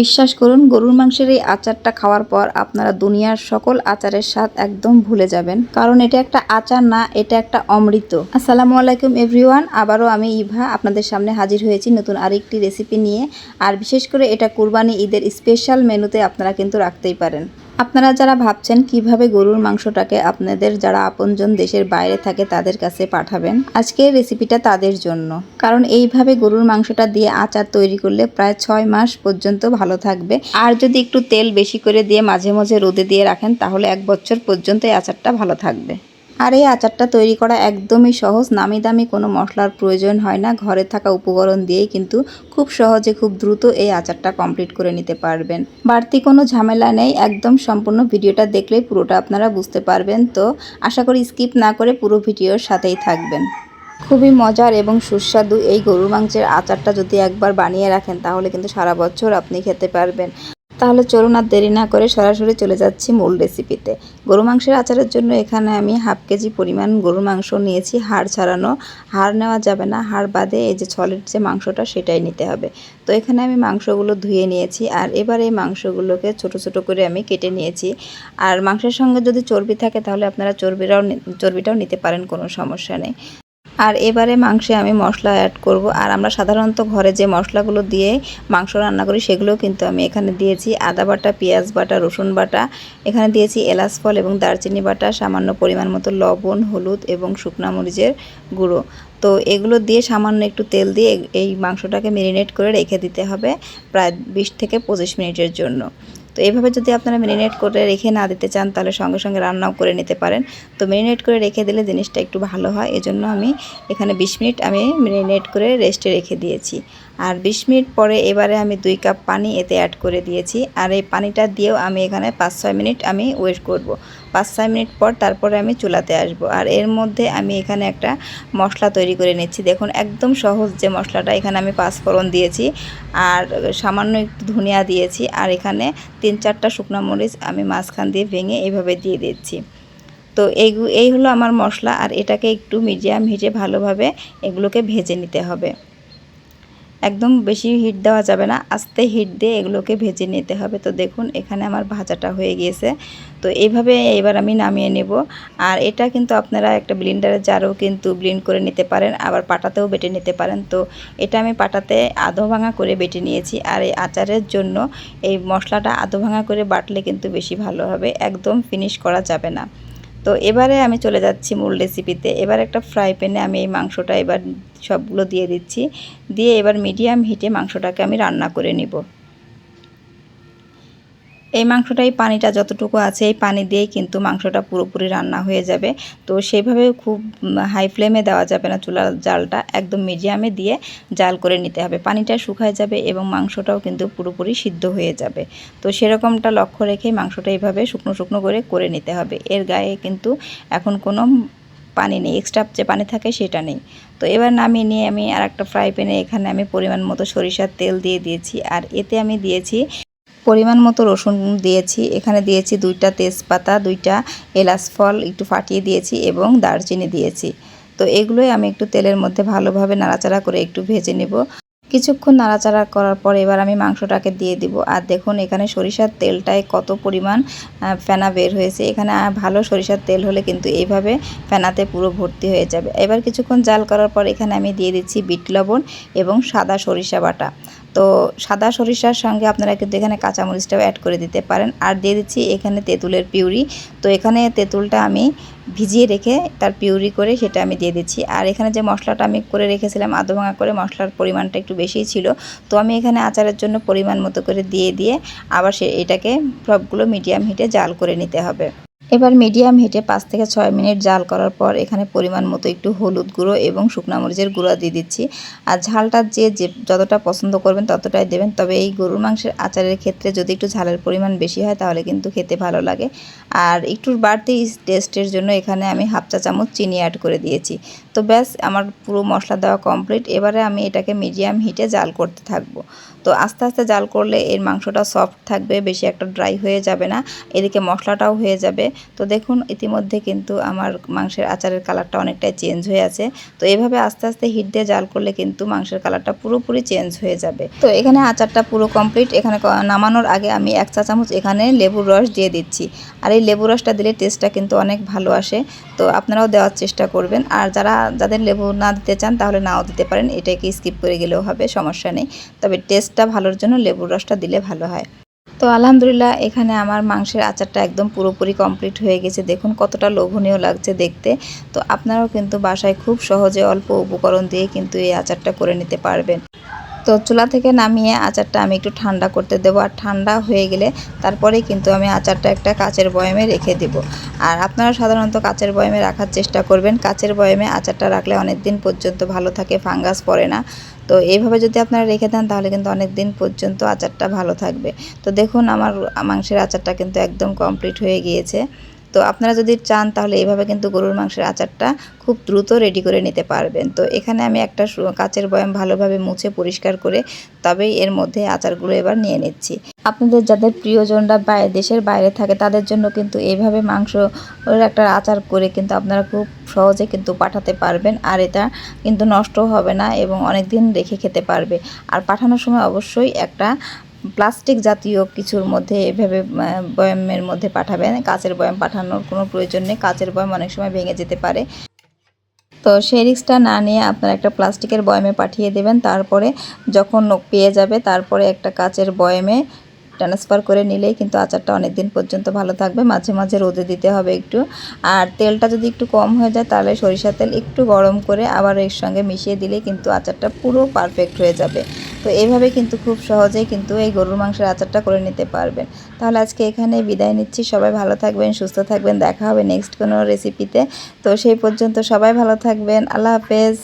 বিশ্বাস করুন, গরুর মাংসের এই আচারটা খাওয়ার পর আপনারা দুনিয়ার সকল আচারের স্বাদ একদম ভুলে যাবেন। কারণ এটা একটা আচার না, এটা একটা অমৃত। আসসালামু আলাইকুম এভরিওয়ান, আবারও আমি ইভা আপনাদের সামনে হাজির হয়েছি নতুন আরেকটি রেসিপি নিয়ে। আর বিশেষ করে এটা কুরবানি ঈদের স্পেশাল মেনুতে আপনারা কিন্তু রাখতেই পারেন। আপনারা যারা ভাবছেন কীভাবে গরুর মাংসটাকে আপনাদের যারা আপনজন দেশের বাইরে থাকে তাদের কাছে পাঠাবেন, আজকের রেসিপিটা তাদের জন্য। কারণ এইভাবে গরুর মাংসটা দিয়ে আচার তৈরি করলে প্রায় ছয় মাস পর্যন্ত ভালো থাকবে। আর যদি একটু তেল বেশি করে দিয়ে মাঝে মাঝে রোদে দিয়ে রাখেন, তাহলে এক বছর পর্যন্ত এই আচারটা ভালো থাকবে। আর এই আচারটা তৈরি করা একদমই সহজ। নামি দামি কোনো মশলার প্রয়োজন হয় না। ঘরে থাকা উপকরণ দিয়েই কিন্তু খুব সহজে খুব দ্রুত এই আচারটা কমপ্লিট করে নিতে পারবেন। বাড়তি কোনো ঝামেলা নেই। একদম সম্পূর্ণ ভিডিওটা দেখলেই পুরোটা আপনারা বুঝতে পারবেন। তো আশা করি স্কিপ না করে পুরো ভিডিওর সাথেই থাকবেন। খুবই মজার এবং সুস্বাদু এই গরুর মাংসের আচারটা যদি একবার বানিয়ে রাখেন, তাহলে কিন্তু সারা বছর আপনি খেতে পারবেন। তাহলে চলুন আর দেরি না করে সরাসরি চলে যাচ্ছি মূল রেসিপিতে গরু মাংসের আচারের জন্য এখানে আমি হাফ কেজি পরিমাণ গরুর মাংস নিয়েছি। হাড় ছাড়ানো। হাড় নেওয়া যাবে না। হাড় বাদে এই যে ছলের যে মাংসটা সেটাই নিতে হবে। তো এখানে আমি মাংসগুলো ধুয়ে নিয়েছি আর এবার এই মাংসগুলোকে ছোট ছোট করে আমি কেটে নিয়েছি। আর মাংসের সঙ্গে যদি চর্বি থাকে তাহলে আপনারা চর্বিটাও নি- চর্বিটাও নিতে পারেন, কোনো সমস্যা নেই। আর এবারে মাংসে আমি মশলা অ্যাড করব। আর আমরা সাধারণত ঘরে যে মশলাগুলো দিয়ে মাংস রান্না করি, সেগুলোও কিন্তু আমি এখানে দিয়েছি। আদা বাটা, পেঁয়াজ বাটা, রসুন বাটা, এখানে দিয়েছি এলাচ, ফল এবং দারচিনি বাটা, সামান্য পরিমাণ মতো লবণ, হলুদ এবং শুকনা মরিচের গুঁড়ো। তো এগুলো দিয়ে সামান্য একটু তেল দিয়ে এই মাংসটাকে মেরিনেট করে রেখে দিতে হবে প্রায় বিশ থেকে পঁচিশ মিনিটের জন্য। তো এভাবে যদি আপনারা মেরিনেট করে রেখে না দিতে চান, তাহলে সঙ্গে সঙ্গে রান্নাও করে নিতে পারেন। তো মেরিনেট করে রেখে দিলে জিনিসটা একটু ভালো হয়, এজন্য আমি এখানে বিশ মিনিট আমি মেরিনেট করে রেস্টে রেখে দিয়েছি। আর বিশ মিনিট পরে এবারে আমি দুই কাপ পানি এতে অ্যাড করে দিয়েছি। আর এই পানিটা দিয়েও আমি এখানে পাঁচ ছয় মিনিট আমি ওয়েট করব। পাঁচ ছয় মিনিট পর তারপরে আমি চুলাতে আসব। আর এর মধ্যে আমি এখানে একটা মশলা তৈরি করে নিচ্ছি। দেখুন, একদম সহজ যে মশলাটা, এখানে আমি পাঁচফোড়ন দিয়েছি আর সামান্য একটু ধনিয়া দিয়েছি আর এখানে তিন চারটা শুকনো মরিচ আমি মাঝখান দিয়ে ভেঙে এইভাবে দিয়ে দিচ্ছি। তো এই এই হলো আমার মশলা আর এটাকে একটু মিডিয়াম হিটে ভালোভাবে এগুলোকে ভেজে নিতে হবে। একদম বেশি হিট দেওয়া যাবে না। আস্তে হিট দিয়ে এগুলোকে ভেজে নিতে হবে। তো দেখুন, এখানে আমার ভাজাটা হয়ে গিয়েছে। তো এইভাবে এবার আমি নামিয়ে নেব। আর এটা কিন্তু আপনারা একটা ব্লিন্ডারের জারও কিন্তু ব্লিন্ড করে নিতে পারেন। আবার পাটাতেও বেটে নিতে পারেন। তো এটা আমি পাটাতে আধো ভাঙা করে বেটে নিয়েছি। আর এই আচারের জন্য এই মশলাটা আধো ভাঙা করে বাটলে কিন্তু বেশি ভালো হবে। একদম ফিনিশ করা যাবে না। তো এবারে আমি চলে যাচ্ছি মূল রেসিপিতে এবার একটা ফ্রাই প্যানে আমি এই মাংসটা এবার সবগুলো দিয়ে দিচ্ছি। দিয়ে এবার মিডিয়াম হিটে মাংসটাকে আমি রান্না করে নিব। এই মাংসটাই পানিটা যতটুকু আছে এই পানি দিয়েই কিন্তু মাংসটা পুরোপুরি রান্না হয়ে যাবে। তো সেইভাবে খুব হাই ফ্লেমে দেওয়া যাবে না চুলার জালটা, একদম মিডিয়ামে দিয়ে জাল করে নিতে হবে। পানিটা শুকায় যাবে এবং মাংসটাও কিন্তু পুরোপুরি সিদ্ধ হয়ে যাবে। তো সেরকমটা লক্ষ্য রেখে মাংসটা এইভাবে শুকনো শুকনো করে করে নিতে হবে। এর গায়ে কিন্তু এখন কোনো পানি নেই এক্সট্রা যে পানি থাকে সেটা নেই। তো এবার নামিয়ে নিয়ে আমি আর একটা ফ্রাই প্যানে এখানে আমি পরিমাণ মতো সরিষার তেল দিয়ে দিয়েছি। আর এতে আমি দিয়েছি পরিমাণ মতো রসুন দিয়েছি। এখানে দিয়েছি দুইটা তেজপাতা, দুইটা এলাচ ফল একটু ফাটিয়ে দিয়েছি এবং দারচিনি দিয়েছি। তো এগুলোই আমি একটু তেলের মধ্যে ভালোভাবে নাড়াচাড়া করে একটু ভেজে নেব। কিছুক্ষণ নাড়াচাড়া করার পর এবার আমি মাংসটাকে দিয়ে দিব। আর দেখুন, এখানে সরিষার তেলটায় কত পরিমাণ ফেনা বের হয়েছে। এখানে ভালো সরিষার তেল হলে কিন্তু এইভাবে ফেনাতে পুরো ভর্তি হয়ে যাবে। এবার কিছুক্ষণ জাল করার পর এখানে আমি দিয়ে দিচ্ছি বিট লবণ এবং সাদা সরিষা বাটা। তো সাদা সরিষার সঙ্গে আপনারা কিন্তু এখানে কাঁচামরিচটাও অ্যাড করে দিতে পারেন। আর দিয়ে দিচ্ছি এখানে তেঁতুলের পিউরি। তো এখানে তেঁতুলটা আমি ভিজিয়ে রেখে তার পিউরি করে সেটা আমি দিয়ে দিচ্ছি। আর এখানে যে মশলাটা আমি করে রেখেছিলাম আধো ভাঙা করে, মশলার পরিমাণটা একটু বেশিই ছিল। তো আমি এখানে আচারের জন্য পরিমাণ মতো করে দিয়ে দিয়ে আবার সে এটাকে সবগুলো মিডিয়াম হিটে জাল করে নিতে হবে। এবার মিডিয়াম হিটে পাঁচ থেকে ছয় মিনিট জাল করার পর এখানে পরিমাণ মতো একটু হলুদ গুঁড়ো এবং শুকনা মরিচের গুঁড়া দিয়ে দিচ্ছি। আর ঝালটা যে যে যতটা পছন্দ করবেন ততটাই দেবেন। তবে এই গরুর মাংসের আচারের ক্ষেত্রে যদি একটু ঝালের পরিমাণ বেশি হয় তাহলে কিন্তু খেতে ভালো লাগে। আর একটু বাড়তি টেস্টের জন্য এখানে আমি হাফ চা চামচ চিনি অ্যাড করে দিয়েছি। তো ব্যাস, আমার পুরো মশলা দেওয়া কমপ্লিট এবারে আমি এটাকে মিডিয়াম হিটে জাল করতে থাকব। তো আস্তে আস্তে জাল করলে এর মাংসটা সফট থাকবে, বেশি একটা ড্রাই হয়ে যাবে না। এদিকে মশলাটাও হয়ে যাবে। তো দেখুন, ইতিমধ্যে কিন্তু আমার মাংসের আচারের কালারটা অনেকটাই চেঞ্জ হয়ে আছে। তো এভাবে আস্তে আস্তে হিট দিয়ে জাল করলে কিন্তু মাংসের কালারটা পুরোপুরি চেঞ্জ হয়ে যাবে। তো এখানে আচারটা পুরো কমপ্লিট এখানে নামানোর আগে আমি এক চা চামচ এখানে লেবুর রস দিয়ে দিচ্ছি। আর এই লেবু রসটা দিলে টেস্টটা কিন্তু অনেক ভালো আসে। তো আপনারাও দেওয়ার চেষ্টা করবেন। আর যারা যাদের লেবু না দিতে চান তাহলে নাও দিতে পারেন। এটাকে স্কিপ করে গেলেও হবে, সমস্যা নেই। তবে টেস্টটা ভালোর জন্য লেবুর রসটা দিলে ভালো হয়। তো আলহামদুলিল্লাহ, এখানে আমার মাংসের আচারটা একদম পুরোপুরি কমপ্লিট হয়ে গেছে। দেখুন কতটা লোভনীয় লাগছে দেখতে। তো আপনারাও কিন্তু বাসায় খুব সহজে অল্প উপকরণ দিয়ে কিন্তু এই আচারটা করে নিতে পারবেন। তো চুলা থেকে নামিয়ে আচারটা আমি একটু ঠান্ডা করতে দেবো। আর ঠান্ডা হয়ে গেলে তারপরে কিন্তু আমি আচারটা একটা কাচের বয়ামে রেখে দেবো। আর আপনারা সাধারণত কাচের বয়ামে রাখার চেষ্টা করবেন। কাচের বয়ামে আচারটা রাখলে অনেক দিন পর্যন্ত ভালো থাকে, ফাঙ্গাস পড়ে না। তো এইভাবে যদি আপনারা রেখে দেন, তাহলে কিন্তু অনেক দিন পর্যন্ত আচারটা ভালো থাকবে। তো দেখুন, আমার মাংসের আচারটা কিন্তু একদম কমপ্লিট হয়ে গিয়েছে। তো আপনারা যদি চান, তাহলে এইভাবে কিন্তু গরুর মাংসের আচারটা খুব দ্রুত রেডি করে নিতে পারবেন। তো এখানে আমি একটা কাচের বয়াম ভালোভাবে মুছে পরিষ্কার করে তবেই এর মধ্যে আচারগুলো এবার নিয়ে নিচ্ছি। আপনাদের যাদের প্রিয়জনরা বাইরে দেশের বাইরে থাকে, তাদের জন্য কিন্তু এইভাবে মাংস একটা আচার করে কিন্তু আপনারা খুব সহজে কিন্তু পাঠাতে পারবেন, আর এটা কিন্তু নষ্ট হবে না এবং অনেক দিন রেখে খেতে পারবে। আর পাঠানোর সময় অবশ্যই একটা প্লাস্টিক জাতীয় কিছুর মধ্যে এভাবে বয়ামের মধ্যে পাঠাবেন। কাচের বয়াম পাঠানোর কোনো প্রয়োজন নেই। কাচের বয়াম অনেক সময় ভেঙে যেতে পারে। তো সেই রিক্সটা না নিয়ে আপনারা একটা প্লাস্টিকের বয়ামে পাঠিয়ে দেবেন। তারপরে যখন পেয়ে যাবে, তারপরে একটা কাচের বয়ামে ট্রান্সফার করে নিলেই কিন্তু আচারটা অনেক দিন পর্যন্ত ভালো থাকবে। মাঝে মাঝে রোদে দিতে হবে একটু। আর তেলটা যদি একটু কম হয়ে যায় তাহলে সরিষা তেল একটু গরম করে আবার এর সঙ্গে মিশিয়ে দিলে কিন্তু আচারটা পুরো পারফেক্ট হয়ে যাবে। তো এইভাবে কিন্তু খুব সহজেই কিন্তু এই গরুর মাংসের আচারটা করে নিতে পারবেন। তাহলে আজকে এখানে বিদায় নিচ্ছি। সবাই ভালো থাকবেন, সুস্থ থাকবেন। দেখা হবে নেক্সট কোনো রেসিপিতে তো সেই পর্যন্ত সবাই ভালো থাকবেন। আল্লাহ হাফেজ।